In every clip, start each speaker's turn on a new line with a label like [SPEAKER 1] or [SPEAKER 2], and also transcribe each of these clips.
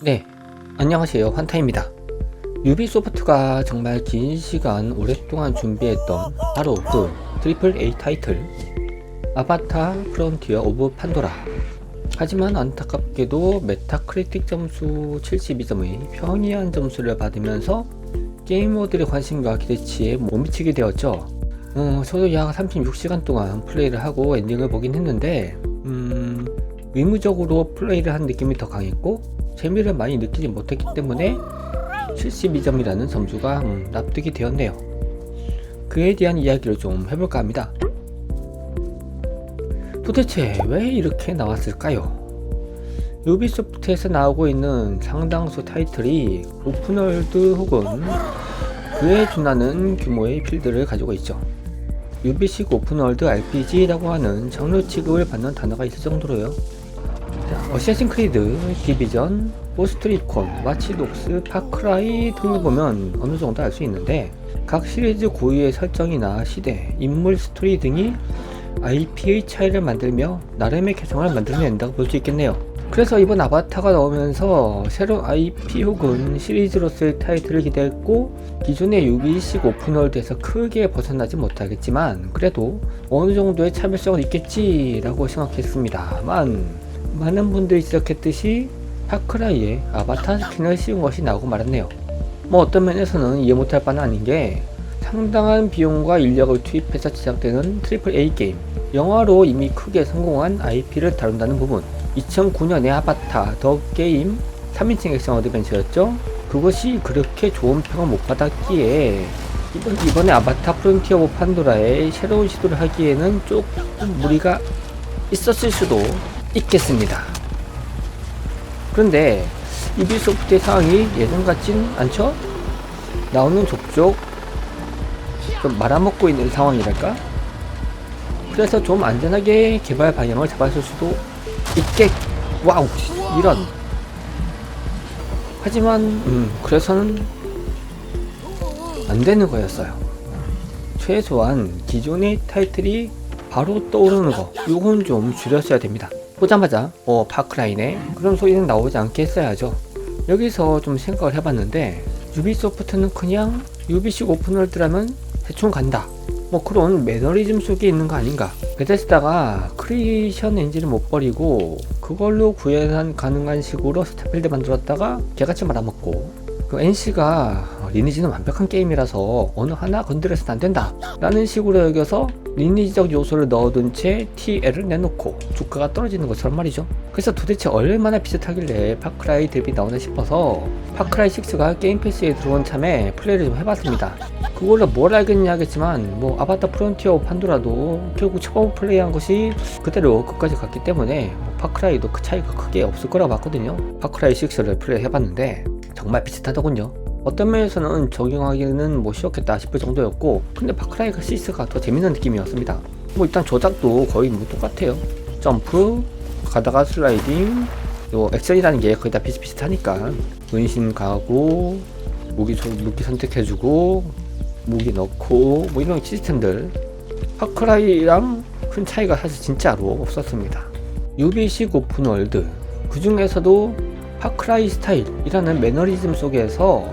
[SPEAKER 1] 네, 안녕하세요. 환타입니다. 유비소프트가 정말 긴 시간 오랫동안 준비했던 바로 그 트리플 A 타이틀 아바타 프론티어 오브 판도라 하지만 안타깝게도 메타크리틱 점수 72점의 평이한 점수를 받으면서 게이머들의 관심과 기대치에 못 미치게 되었죠. 어, 저도 약 36시간 동안 플레이를 하고 엔딩을 보긴 했는데 음, 의무적으로 플레이를 한 느낌이 더 강했고 재미를 많이 느끼지 못했기 때문에 72점이라는 점수가 음, 납득이 되었네요. 그에 대한 이야기를 좀 해볼까 합니다. 도대체 왜 이렇게 나왔을까요? 유비소프트에서 나오고 있는 상당수 타이틀이 오픈월드 혹은 그에 준하는 규모의 필드를 가지고 있죠. 유비식 오픈월드 RPG라고 하는 장르 취급을 받는 단어가 있을 정도로요. 자, 어쌔신 크리드, 디비전, 포스트리콘, 와치독스, 파크라이 등을 보면 어느 정도 알 수 있는데 각 시리즈 고유의 설정이나 시대, 인물 스토리 등이 IP의 차이를 만들며 나름의 개성을 만들어낸다고 볼 수 있겠네요. 그래서 이번 아바타가 나오면서 새로운 IP 혹은 시리즈로서의 타이틀을 기대했고 기존의 유비식 오픈월드에서 크게 벗어나지 못하겠지만 그래도 어느 정도의 차별성은 있겠지라고 생각했습니다만 많은 분들이 지적했듯이 파크라이에 아바타 스킨을 씌운 것이 나오고 말았네요. 뭐 어떤 면에서는 이해 못할 바는 아닌 게 상당한 비용과 인력을 투입해서 제작되는 트리플 A 게임. 영화로 이미 크게 성공한 IP를 다룬다는 부분. 2009년의 아바타 더 게임 3인칭 액션 어드벤처였죠? 그것이 그렇게 좋은 평을 못 받았기에 이번, 이번에 아바타 프론티어 오브 판도라의 새로운 시도를 하기에는 조금 무리가 있었을 수도 있겠습니다 그런데 유비소프트의 상황이 예전 같진 않죠? 나오는 족족 좀 말아먹고 있는 상황이랄까? 그래서 좀 안전하게 개발 방향을 잡았을 수도 있겠 와우 이런 하지만 음 그래서는 안 되는 거였어요 최소한 기존의 타이틀이 바로 떠오르는 거 요건 좀 줄였어야 됩니다 보자마자 어 파크라인에 그런 소리는 나오지 않게 했어야죠. 여기서 좀 생각을 해봤는데 유비소프트는 그냥 유비식 오픈월드라면 대충 간다. 뭐 그런 매너리즘 속에 있는 거 아닌가. 베데스다가 크리에이션 엔진을 못 버리고 그걸로 구현 가능한 식으로 스타필드 만들었다가 개같이 말아먹고 그 NC가 리니지는 완벽한 게임이라서 어느 하나 건드려서는 안 된다. 라는 식으로 여겨서 리니지적 요소를 넣어둔 채 TL을 내놓고 주가가 떨어지는 것처럼 말이죠. 그래서 도대체 얼마나 비슷하길래 파크라이 뎁이 나오나 싶어서 파크라이 6가 게임 패스에 들어온 참에 플레이를 좀 해봤습니다. 그걸로 뭘 알겠냐 하겠지만 뭐 아바타 프론티어 판도라도 결국 처음 플레이한 것이 그대로 끝까지 갔기 때문에 뭐 파크라이도 그 차이가 크게 없을 거라고 봤거든요. 파크라이 6를 플레이 해봤는데 정말 비슷하더군요. 어떤 면에서는 적용하기는 뭐 쉬웠겠다 싶을 정도였고 근데 파크라이가 6가 더 재밌는 느낌이었습니다. 뭐 일단 조작도 거의 뭐 똑같아요. 점프 가다가 슬라이딩 요 액션이라는 게 거의 다 비슷비슷하니까. 은신 가고 무기, 소- 무기 선택해주고 무기 넣고 뭐 이런 시스템들. 파크라이랑 큰 차이가 사실 진짜로 없었습니다. 유비식 오픈월드. 그 중에서도 파크라이 스타일이라는 매너리즘 속에서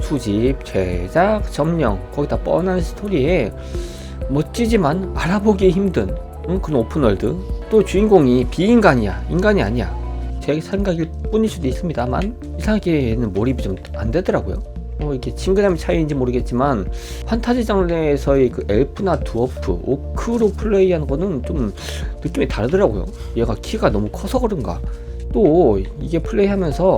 [SPEAKER 1] 수집, 제작, 점령 거기다 뻔한 스토리에 멋지지만 알아보기 힘든 응? 그런 오픈월드. 또 주인공이 비인간이야 인간이 아니야. 제 생각일 뿐일 수도 있습니다만 이상하게는 몰입이 좀 안 되더라고요. 뭐 이게 친근함의 차이인지 모르겠지만 판타지 장르에서의 그 엘프나 두어프, 오크로 플레이하는 거는 좀 느낌이 다르더라고요. 얘가 키가 너무 커서 그런가 또 이게 플레이하면서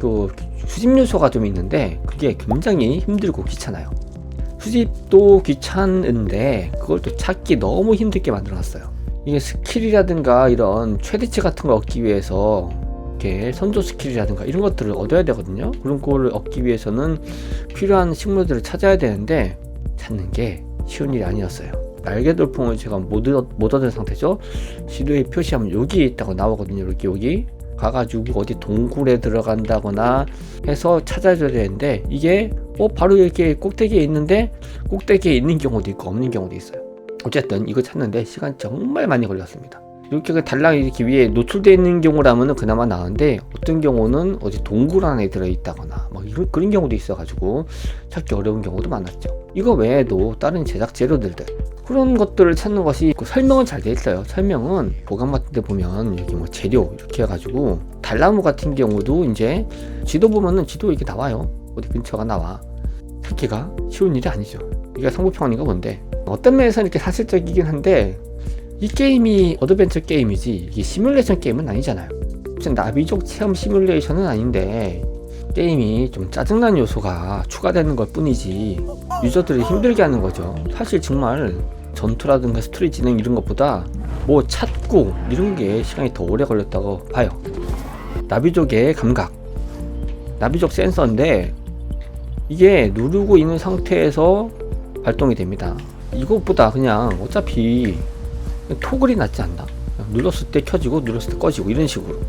[SPEAKER 1] 그 수집 요소가 좀 있는데 그게 굉장히 힘들고 귀찮아요. 수집도 귀찮은데 그걸 또 찾기 너무 힘들게 만들어놨어요. 이게 스킬이라든가 이런 최대치 같은 걸 얻기 위해서 이렇게 선조 스킬이라든가 이런 것들을 얻어야 되거든요. 그런 거를 얻기 위해서는 필요한 식물들을 찾아야 되는데 찾는 게 쉬운 일이 아니었어요. 날개 돌풍을 제가 못, 얻, 못 얻은 상태죠. 지도에 표시하면 여기 있다고 나오거든요. 이렇게 여기 가가지고 어디 동굴에 들어간다거나 해서 찾아줘야 되는데 이게 어 바로 이렇게 꼭대기에 있는데 꼭대기에 있는 경우도 있고 없는 경우도 있어요. 어쨌든 이거 찾는데 시간 정말 많이 걸렸습니다. 이렇게 그 달랑 이렇게 위에 노출되어 있는 경우라면은 그나마 나은데 어떤 경우는 어디 동굴 안에 들어있다거나 뭐 이런 그런 경우도 있어가지고 찾기 어려운 경우도 많았죠. 이거 외에도 다른 제작 재료들들 그런 것들을 찾는 것이 그 설명은 잘 돼 있어요. 설명은 보강 같은 데 보면 여기 뭐 재료 이렇게 해가지고 달나무 같은 경우도 이제 지도 보면은 지도 이렇게 나와요. 어디 근처가 나와. 찾기가 쉬운 일이 아니죠. 이게 성부평원인가 본데 어떤 면에서는 이렇게 사실적이긴 한데 이 게임이 어드벤처 게임이지 이게 시뮬레이션 게임은 아니잖아요. 무슨 나비족 체험 시뮬레이션은 아닌데 게임이 좀 짜증난 요소가 추가되는 것 뿐이지 유저들이 힘들게 하는 거죠. 사실 정말 전투라든가 스토리 진행 이런 것보다 뭐 찾고 이런 게 시간이 더 오래 걸렸다고 봐요. 나비족의 감각, 나비족 센서인데 이게 누르고 있는 상태에서 발동이 됩니다. 이것보다 그냥 어차피 토글이 낫지 않나? 눌렀을 때 켜지고 눌렀을 때 꺼지고 이런 식으로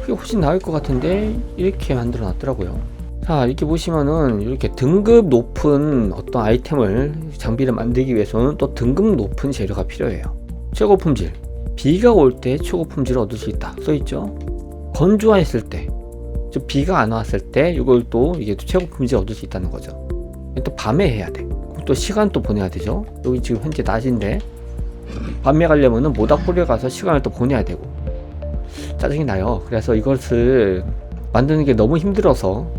[SPEAKER 1] 그게 훨씬 나을 것 같은데 이렇게 만들어 놨더라고요 자 이렇게 보시면은 이렇게 등급 높은 어떤 아이템을 장비를 만들기 위해서는 또 등급 높은 재료가 필요해요 최고 품질 비가 올 때 최고 품질을 얻을 수 있다 써있죠 건조했을 때 즉 비가 안 왔을 때 이걸 또 이게 또 최고 품질 얻을 수 있다는 거죠 또 밤에 해야 돼. 그럼 또 시간 또 보내야 되죠. 여기 지금 현재 낮인데 밤에 가려면은 모닥불에 가서 시간을 또 보내야 되고 짜증이 나요. 그래서 이것을 만드는 게 너무 힘들어서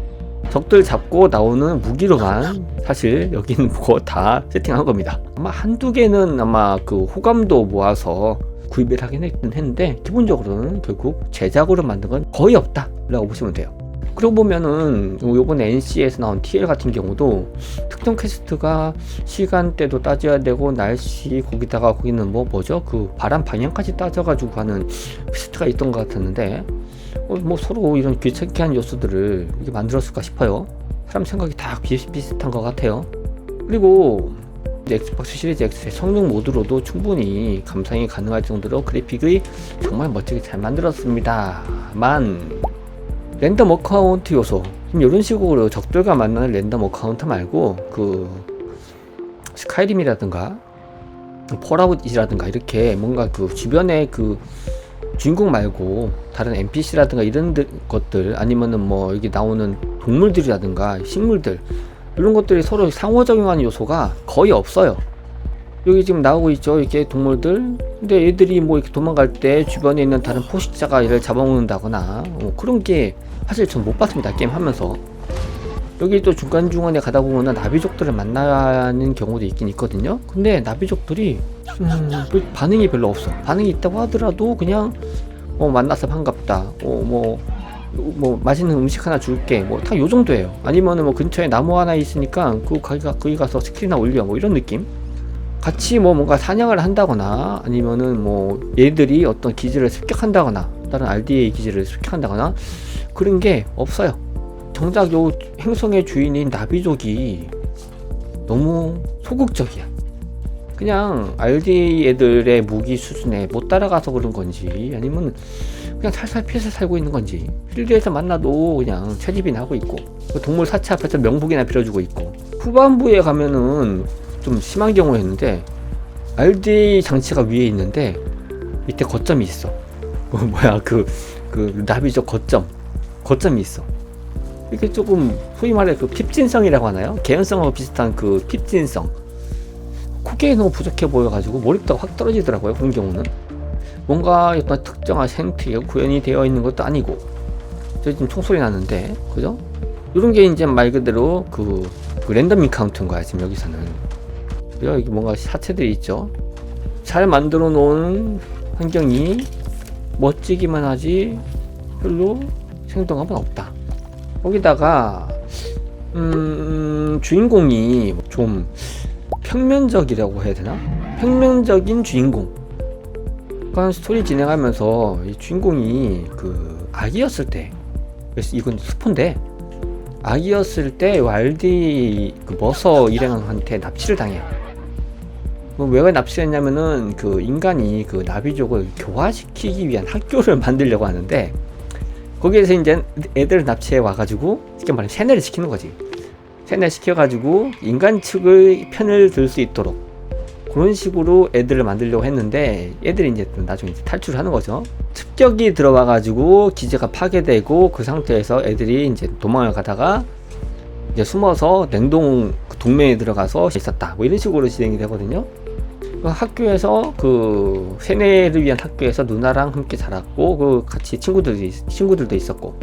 [SPEAKER 1] 적들 잡고 나오는 무기로만 사실 여기는 뭐다 세팅한 겁니다. 아마 한두 개는 아마 그 호감도 모아서 구입을 하긴 했긴 했는데 기본적으로는 결국 제작으로 만든 건 거의 없다라고 보시면 돼요. 그러고 보면은 요번에 NC에서 나온 TL 같은 경우도 특정 퀘스트가 시간대도 따져야 되고 날씨 거기다가 거기는 뭐 뭐죠 그 바람 방향까지 따져가지고 하는 퀘스트가 있던 것 같았는데 어, 뭐 서로 이런 귀찮게 한 요소들을 이렇게 만들었을까 싶어요. 사람 생각이 다 비슷비슷한 것 같아요. 그리고 엑스박스 시리즈 X의 성능 모드로도 충분히 감상이 가능할 정도로 그래픽이 정말 멋지게 잘 만들었습니다만 랜덤 어카운트 요소. 좀 이런 식으로 적들과 만나는 랜덤 어카운트 말고 그 스카이림이라든가 폴아웃이라든가 이렇게 뭔가 그 주변에 그 주인공 말고 다른 NPC라든가 이런 들- 것들 아니면은 뭐 여기 나오는 동물들이라든가 식물들 이런 것들이 서로 상호작용하는 요소가 거의 없어요. 여기 지금 나오고 있죠 이렇게 동물들. 근데 얘들이 뭐 이렇게 도망갈 때 주변에 있는 다른 포식자가 얘를 잡아먹는다거나 뭐 그런 게 사실 전 못 봤습니다 게임 하면서. 여기 또 중간중간에 가다 보면은 나비족들을 만나는 경우도 있긴 있거든요. 근데 나비족들이 음, 뭐 반응이 별로 없어. 반응이 있다고 하더라도 그냥 어 만나서 반갑다. 어 뭐 뭐 맛있는 음식 하나 줄게. 뭐 다 요 정도예요. 아니면은 뭐 근처에 나무 하나 있으니까 그 거기, 가, 거기 가서 스킬이나 올려. 뭐 이런 느낌? 같이 뭐 뭔가 사냥을 한다거나 아니면은 뭐 얘들이 어떤 기지를 습격한다거나 다른 RDA 기지를 습격한다거나 그런 게 없어요. 정작 요 행성의 주인인 나비족이 너무 소극적이야. 그냥 RDA 애들의 무기 수준에 못 따라가서 그런 건지 아니면 그냥 살살 피해서 살고 있는 건지 필드에서 만나도 그냥 채집이나 하고 있고 그 동물 사체 앞에서 명복이나 빌어주고 있고 후반부에 가면은 좀 심한 경우였는데 RD 장치가 위에 있는데 밑에 거점이 있어. 어, 뭐야 그 그 나비적 거점 거점이 있어. 이게 조금 소위 말해 그 핍진성이라고 하나요? 개연성하고 비슷한 그 핍진성. 그게 너무 부족해 보여가지고 몰입도가 확 떨어지더라고요. 그런 경우는 뭔가 어떤 특정한 생태계가 구현이 되어 있는 것도 아니고 저 지금 총소리 나는데 그죠? 이런 게 이제 말 그대로 그, 그 랜덤 인카운트인 거야 지금 여기서는 여기 뭔가 사체들이 있죠. 잘 만들어 놓은 환경이 멋지기만 하지 별로 생동감은 없다. 거기다가 음, 주인공이 좀 평면적이라고 해야 되나? 평면적인 주인공. 그러니까 스토리 진행하면서 이 주인공이 그 아기였을 때, 이건 스폰데 아기였을 때 왈디 그 머서 일행한테 납치를 당해요. 뭐왜 납치했냐면은 그 인간이 그 나비족을 교화시키기 위한 학교를 만들려고 하는데 거기에서 이제 애들을 납치해 와가지고 쉽게 말하면 세뇌를 시키는 거지. 세뇌 시켜가지고 인간 측의 편을 들 수 있도록 그런 식으로 애들을 만들려고 했는데 애들이 이제 또 나중에 이제 탈출하는 거죠. 습격이 들어와가지고 기지가 파괴되고 그 상태에서 애들이 이제 도망을 가다가 이제 숨어서 냉동 그 동맹에 들어가서 있었다. 뭐 이런 식으로 진행이 되거든요. 그 학교에서 그 세뇌를 위한 학교에서 누나랑 함께 자랐고 그 같이 친구들이 친구들도 있었고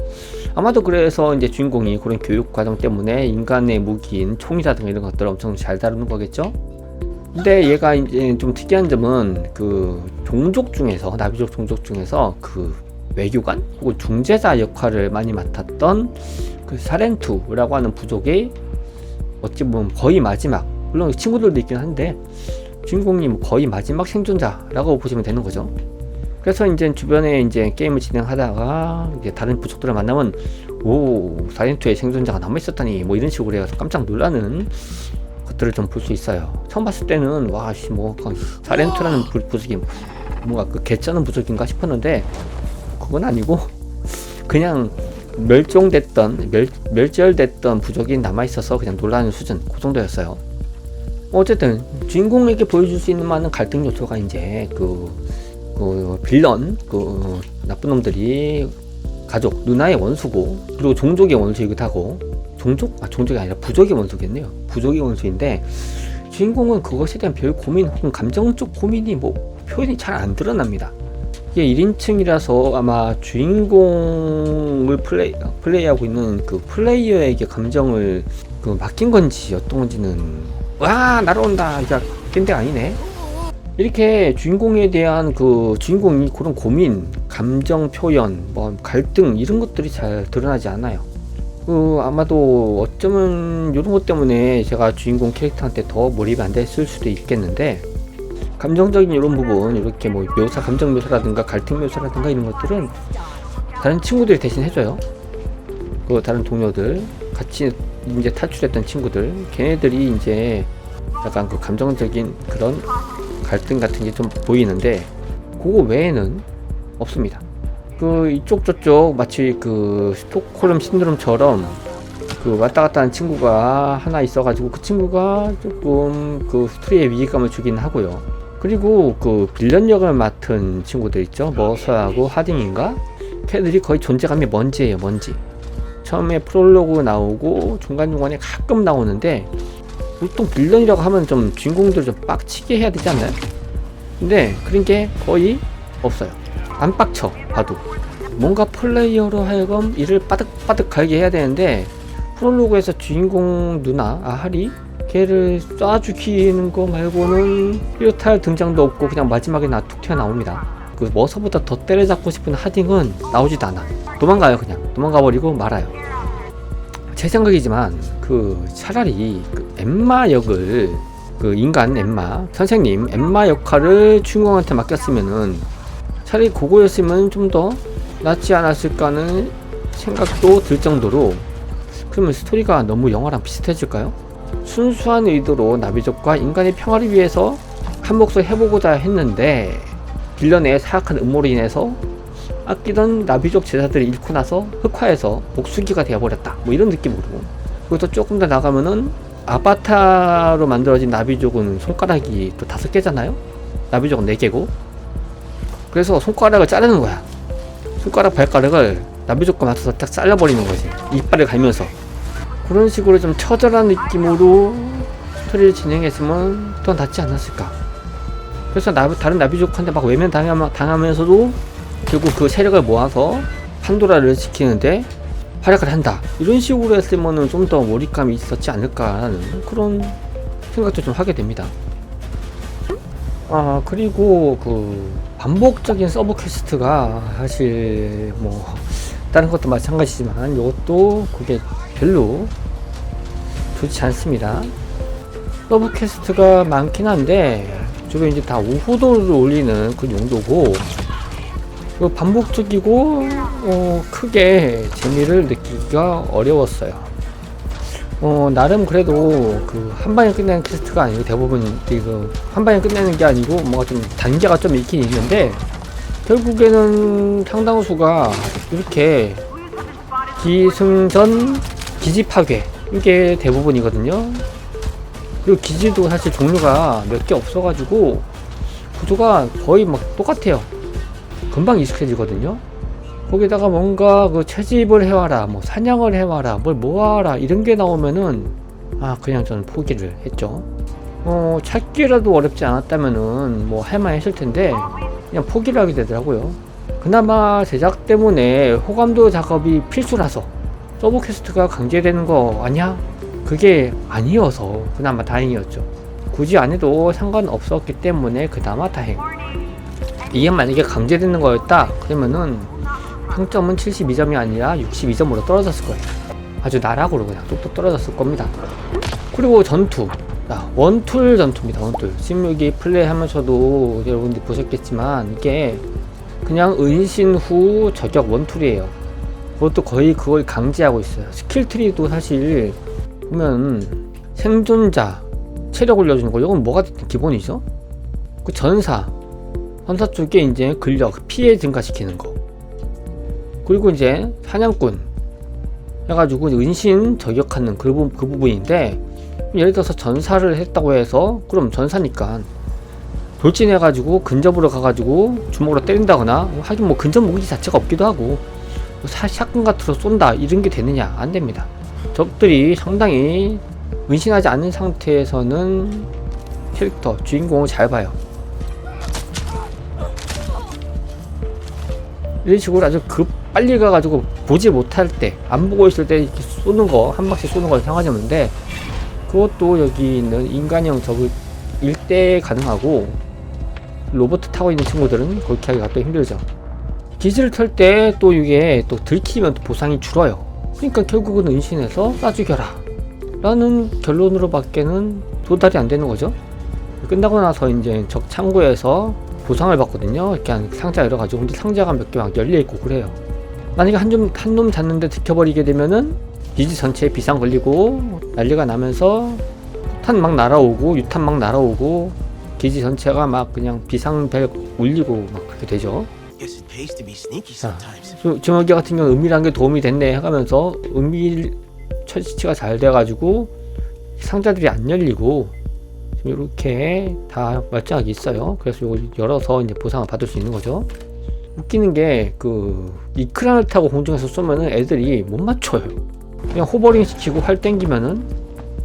[SPEAKER 1] 아마도 그래서 이제 주인공이 그런 교육 과정 때문에 인간의 무기인 총이라든가 이런 것들을 엄청 잘 다루는 거겠죠. 근데 얘가 이제 좀 특이한 점은 그 종족 중에서 나비족 종족 중에서 그 외교관 혹은 중재자 역할을 많이 맡았던 그 사렌투라고 하는 부족의 어찌 보면 거의 마지막 물론 친구들도 있긴 한데 주인공이 뭐 거의 마지막 생존자라고 보시면 되는 거죠. 그래서 이제 주변에 이제 게임을 진행하다가 이제 다른 부족들을 만나면 오 사이렌트의 생존자가 남아 있었다니 뭐 이런 식으로 해서 깜짝 놀라는 것들을 좀 볼 수 있어요. 처음 봤을 때는 와씨뭐 사이렌트라는 부- 부족이 뭔가 그 개쩌는 부족인가 싶었는데 그건 아니고 그냥 멸종됐던 멸, 멸절됐던 부족이 남아 있어서 그냥 놀라는 수준 그 정도였어요. 어쨌든 주인공에게 보여줄 수 있는 많은 갈등 요소가 이제 그, 그 빌런 그 나쁜 놈들이 가족 누나의 원수고 그리고 종족의 원수이기도 하고 종족? 아 종족이 아니라 부족의 원수겠네요. 부족의 원수인데 주인공은 그것에 대한 별 고민 혹은 감정적 고민이 뭐 표현이 잘 안 드러납니다. 이게 1인칭이라서 아마 주인공을 플레이, 플레이하고 있는 그 플레이어에게 감정을 그 맡긴 건지 어떤 건지는 와 날아온다 야 깬데 아니네 이렇게 주인공에 대한 그 주인공이 그런 고민 감정 표현 뭐 갈등 이런 것들이 잘 드러나지 않아요. 그 아마도 어쩌면 이런 것 때문에 제가 주인공 캐릭터한테 더 몰입이 안 됐을 수도 있겠는데 감정적인 이런 부분 이렇게 뭐 묘사 감정 묘사라든가 갈등 묘사라든가 이런 것들은 다른 친구들이 대신 해줘요. 그 다른 동료들 같이 이제 탈출했던 친구들 걔네들이 이제 약간 그 감정적인 그런 갈등 같은 게 좀 보이는데 그거 외에는 없습니다. 그 이쪽 저쪽 마치 그 스톡홀름 신드롬처럼 그 왔다 갔다 하는 친구가 하나 있어가지고 그 친구가 조금 그 스토리에 위기감을 주긴 하고요. 그리고 그 빌런 역을 맡은 친구들 있죠. 머서하고 하딩인가? 걔들이 거의 존재감이 먼지예요, 먼지. 처음에 프롤로그 나오고 중간중간에 가끔 나오는데 보통 빌런이라고 하면 좀 주인공들 좀 빡치게 해야 되지 않나요? 근데 그런 게 거의 없어요. 안 빡쳐 봐도 뭔가 플레이어로 하여금 이를 빠득빠득 갈게 해야 되는데 프롤로그에서 주인공 누나 아하리 걔를 쏴 죽이는 거 말고는 삐오탈 등장도 없고 그냥 마지막에 나툭 튀어나옵니다. 그 머서보다 더 때려잡고 싶은 하딩은 나오지도 않아. 도망가요 그냥 도망가 버리고 말아요. 제 생각이지만 그 차라리 그 엠마 역을 그 인간 엠마 선생님 엠마 역할을 주인공한테 맡겼으면은 차라리 그거였으면 좀 더 낫지 않았을까 하는 생각도 들 정도로 그러면 스토리가 너무 영화랑 비슷해질까요? 순수한 의도로 나비족과 인간의 평화를 위해서 한 몫을 해보고자 했는데 빌런의 사악한 음모로 인해서 아끼던 나비족 제자들을 잃고 나서 흑화해서 복수기가 되어버렸다. 뭐 이런 느낌으로. 그것도 조금 더 나가면은 아바타로 만들어진 나비족은 손가락이 또 다섯 개잖아요? 나비족은 네 개고. 그래서 손가락을 자르는 거야. 손가락 발가락을 나비족과 맞춰서 딱 잘라버리는 거지. 이빨을 갈면서. 그런 식으로 좀 처절한 느낌으로 스토리를 진행했으면 더 낫지 않았을까. 그래서 나, 다른 나비족한테 막 외면 당하면, 당하면서도 결국 그 세력을 모아서 판도라를 지키는데 활약을 한다. 이런 식으로 했으면은 좀 더 몰입감이 있었지 않을까라는 그런 생각도 좀 하게 됩니다. 아 그리고 그 반복적인 서브 퀘스트가 사실 뭐 다른 것도 마찬가지지만 이것도 그게 별로 좋지 않습니다. 서브 퀘스트가 많긴 한데 주로 이제 다 오호도를 올리는 그 용도고 그 반복적이고 어, 크게 재미를 느끼기가 어려웠어요. 어, 나름 그래도 그 한 방에 끝내는 퀘스트가 아니고 대부분 그한 방에 끝내는 게 아니고 뭔가 좀 단계가 좀 있긴 있는데 결국에는 상당수가 이렇게 기승전 기지 파괴 이게 대부분이거든요. 그리고 기지도 사실 종류가 몇 개 없어가지고 구조가 거의 막 똑같아요. 금방 익숙해지거든요. 거기다가 뭔가 그 채집을 해와라, 뭐 사냥을 해와라, 뭘 모아라 이런 게 나오면은 아 그냥 저는 포기를 했죠. 어 찾기라도 어렵지 않았다면은 뭐 할만했을 텐데 그냥 포기를 하게 되더라고요. 그나마 제작 때문에 호감도 작업이 필수라서 서브 퀘스트가 강제되는 거 아니야? 그게 아니어서 그나마 다행이었죠. 굳이 안 해도 상관없었기 때문에 그나마 다행. 이게 만약에 강제되는 거였다 그러면은 평점은 72점이 아니라 62점으로 떨어졌을 거예요. 아주 나락으로 그냥 뚝뚝 떨어졌을 겁니다. 그리고 전투. 자, 원툴 전투입니다. 원툴. 지금 여기 플레이하면서도 여러분들이 보셨겠지만 이게 그냥 은신 후 저격 원툴이에요. 그것도 거의 그걸 강제하고 있어요. 스킬 트리도 사실 보면 생존자 체력 올려주는 거 이건 뭐가 기본이죠. 그 전사 전사 쪽에 이제 근력 피해 증가시키는 거. 그리고 이제 사냥꾼 해가지고 은신 저격하는 그, 부, 그 부분인데 예를 들어서 전사를 했다고 해서 그럼 전사니까 돌진해가지고 근접으로 가가지고 주먹으로 때린다거나 하긴 뭐 근접 무기 자체가 없기도 하고 뭐 사, 샷건 거 쏜다 이런 게 되느냐 안 됩니다. 적들이 상당히 은신하지 않은 상태에서는 캐릭터 주인공을 잘 봐요 이런 식으로 아주 급 빨리 가가지고 보지 못할 때 안 보고 있을 때 이렇게 쏘는 거 한 방씩 쏘는 걸 상하자는데 그것도 여기 있는 인간형 적을 일대 가능하고 로봇 타고 있는 친구들은 그렇게 하기가 또 힘들죠. 기지를 털때또 이게 또 들키면 또 보상이 줄어요. 그러니까 결국은 은신해서 쏴죽여라. 라는 결론으로 밖에는 도달이 안 되는 거죠. 끝나고 나서 이제 적 창고에서 보상을 받거든요. 이렇게 한 상자 열어가지고 근데 상자가 몇 개 막 열려있고 그래요. 만약에 한놈 한 놈 잡는데 들켜버리게 되면은 기지 전체에 비상 걸리고 난리가 나면서 폭탄 막 날아오고 유탄 막 날아오고 기지 전체가 막 그냥 비상벨 울리고 막 그렇게 되죠.
[SPEAKER 2] Sometimes.
[SPEAKER 1] 주먹이 같은 경우 은밀한 게 도움이 됐네 하면서 은밀 처치가 잘 돼가지고 상자들이 안 열리고 이렇게 다 멀쩡하게 있어요. 그래서 이걸 열어서 이제 보상을 받을 수 있는 거죠. 웃기는 게 그 이 크란을 타고 공중에서 쏘면은 애들이 못 맞춰요. 그냥 호버링 시키고 활 땡기면은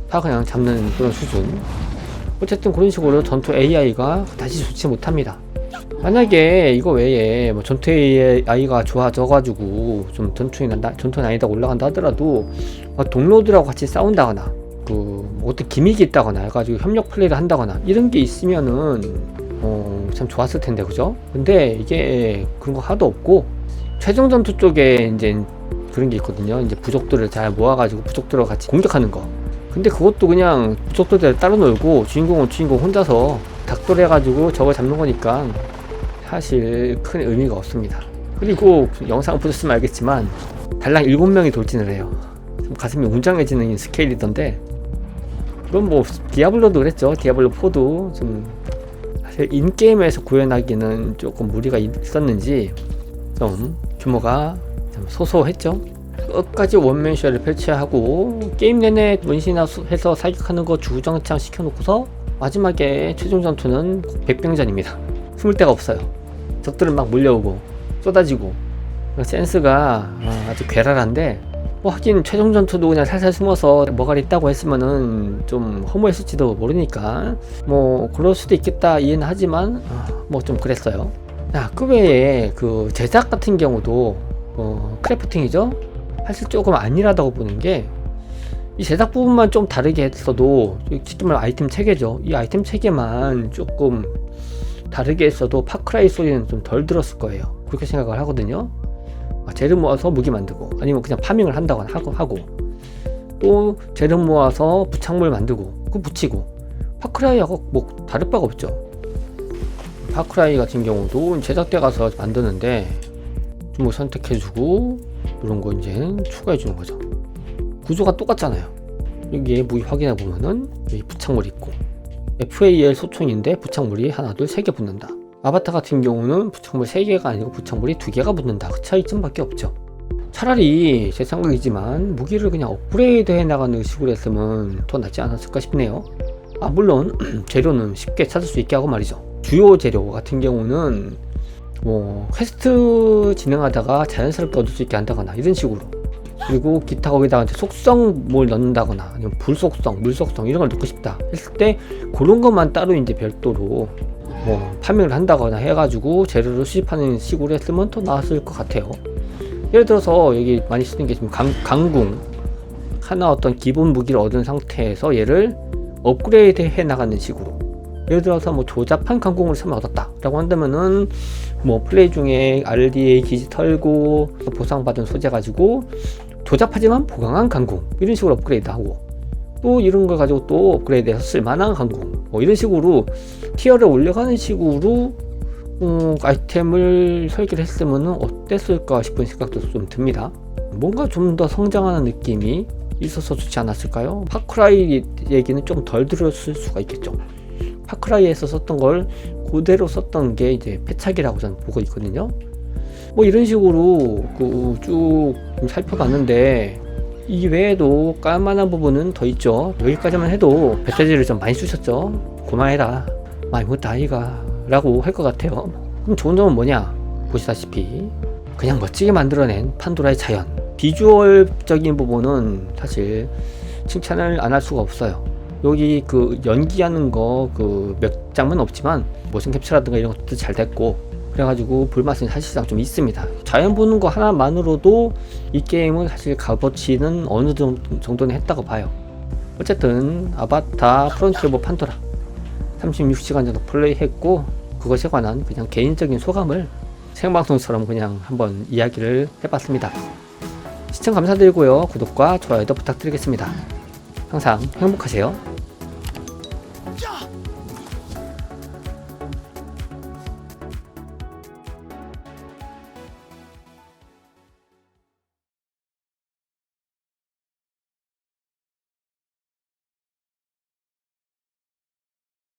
[SPEAKER 1] 다 그냥 잡는 그런 수준. 어쨌든 그런 식으로 전투 AI가 다시 좋지 못합니다. 만약에 이거 외에 뭐 전투 AI가 좋아져가지고 좀 전투나 나- 전투 난이도가 올라간다 하더라도 막 동료들하고 같이 싸운다거나 그뭐 어떤 기믹이 있다거나 해가지고 협력 플레이를 한다거나 이런 게 있으면은 어, 참 좋았을 텐데 그죠? 근데 이게 그런 거 하나도 없고 최종 전투 쪽에 이제 그런 게 있거든요. 이제 부족들을 잘 모아가지고 부족들과 같이 공격하는 거. 근데 그것도 그냥 부족들을 따로 놀고 주인공은 주인공 혼자서 닭돌해가지고 저걸 잡는 거니까 사실 큰 의미가 없습니다. 그리고 영상 보셨으면 알겠지만 달랑 7명이 돌진을 해요. 좀 가슴이 웅장해지는 스케일이던데 그건 뭐 디아블로도 그랬죠. 디아블로 4도 좀 사실 인게임에서 구현하기는 조금 무리가 있었는지 좀 규모가 좀 소소했죠. 끝까지 원맨쇼를 펼쳐야 하고 게임 내내 문신해서 사격하는 거 주구장창 시켜놓고서 마지막에 최종 전투는 백병전입니다. 숨을 데가 없어요. 적들은 막 몰려오고 쏟아지고 센스가 아, 아주 괴랄한데 뭐 하긴 최종 전투도 그냥 살살 숨어서 뭐가 있다고 했으면은 좀 허무했을지도 모르니까 뭐 그럴 수도 있겠다 이해는 하지만 뭐 좀 그랬어요. 자, 그 외에 그 제작 같은 경우도 어, 크래프팅이죠. 사실 조금 안일하다고 보는 게 이 제작 부분만 좀 다르게 했어도 쉽게 말하면 아이템 체계죠. 이 아이템 체계만 조금 다르게 했어도 파크라이 소리는 좀 덜 들었을 거예요. 그렇게 생각을 하거든요. 아, 재료 모아서 무기 만들고 아니면 그냥 파밍을 한다거나 하고 하고 또 재료 모아서 부착물 만들고 그 붙이고 파크라이하고 뭐 다를 바가 없죠. 파크라이 같은 경우도 제작대 가서 만드는데 뭐 선택해주고 이런 거 이제 추가해주는 거죠. 구조가 똑같잖아요. 여기에 무기 확인해 보면은 여기 부착물 있고 FAL 소총인데 부착물이 하나 둘 세 개 붙는다. 아바타 같은 경우는 부착물 3개가 아니고 부착물이 2개가 붙는다. 그 차이점밖에 없죠. 차라리 제 생각이지만 무기를 그냥 업그레이드 해 나가는 식으로 했으면 더 낫지 않았을까 싶네요. 아 물론 재료는 쉽게 찾을 수 있게 하고 말이죠. 주요 재료 같은 경우는 뭐 퀘스트 진행하다가 자연스럽게 얻을 수 있게 한다거나 이런 식으로 그리고 기타 거기다가 속성 뭘 넣는다거나 아니면 불 속성, 물 속성 이런 걸 넣고 싶다 했을 때 그런 것만 따로 이제 별도로 뭐 판매를 한다거나 해가지고 재료를 수집하는 식으로 했으면 더 나았을 것 같아요. 예를 들어서 여기 많이 쓰는 게 지금 강, 강궁. 하나 어떤 기본 무기를 얻은 상태에서 얘를 업그레이드 해 나가는 식으로. 예를 들어서 뭐 조잡한 강공을 처음 얻었다 라고 한다면은 뭐 플레이 중에 RDA 기지 털고 보상받은 소재 가지고 조잡하지만 보강한 강공 이런 식으로 업그레이드 하고 또 이런 걸 가지고 또 업그레이드해서 쓸만한 강공 뭐 이런 식으로 티어를 올려가는 식으로 어, 아이템을 설계를 했으면 어땠을까 싶은 생각도 좀 듭니다 뭔가 좀 더 성장하는 느낌이 있어서 좋지 않았을까요? 파크라이 얘기는 좀 덜 들었을 수가 있겠죠. 파크라이에서 썼던 걸 그대로 썼던 게 이제 패착이라고 저는 보고 있거든요. 뭐 이런 식으로 그 쭉 살펴봤는데 이 외에도 깔만한 부분은 더 있죠. 여기까지만 해도 배터리를 좀 많이 쓰셨죠. 그만해라. 많이 못다 아이가 라고 할 것 같아요. 그럼 좋은 점은 뭐냐? 보시다시피 그냥 멋지게 만들어낸 판도라의 자연. 비주얼적인 부분은 사실 칭찬을 안 할 수가 없어요. 여기 그 연기하는 거 그 몇 장면 없지만 모션 캡처라든가 이런 것도 잘 됐고 그래가지고 불맛은 사실상 좀 있습니다. 자연 보는 거 하나만으로도 이 게임은 사실 값어치는 어느 정- 정도는 했다고 봐요. 어쨌든 아바타 프론티어 판도라 36시간 정도 플레이했고 그것에 관한 그냥 개인적인 소감을 생방송처럼 그냥 한번 이야기를 해봤습니다. 시청 감사드리고요. 구독과 좋아요도 부탁드리겠습니다. 항상 행복하세요.